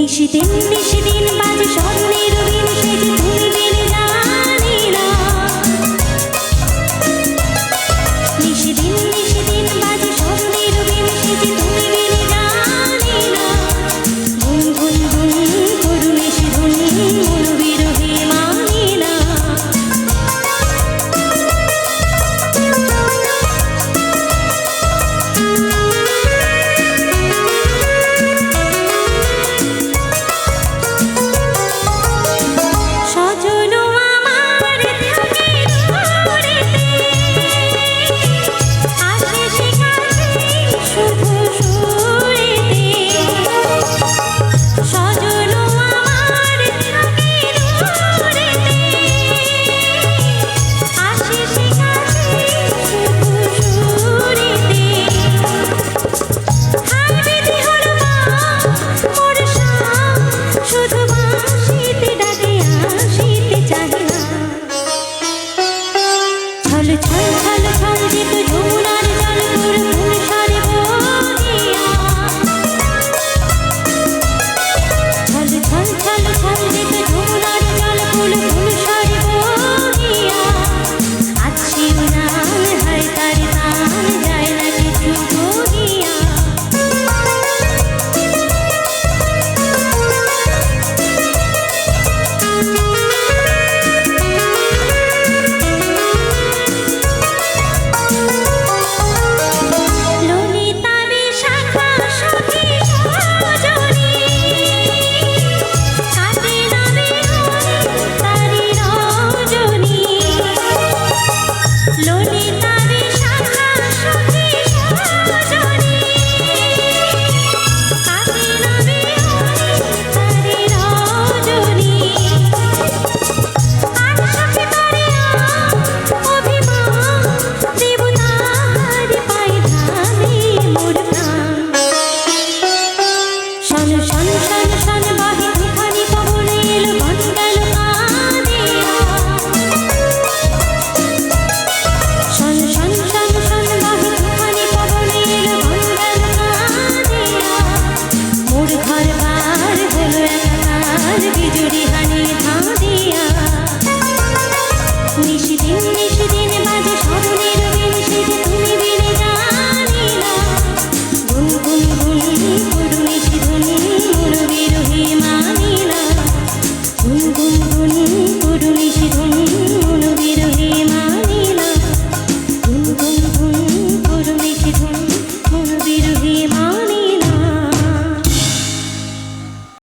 নিশিদিন নিশিদিন বাজে স্বর্ণের রবিন সেদিন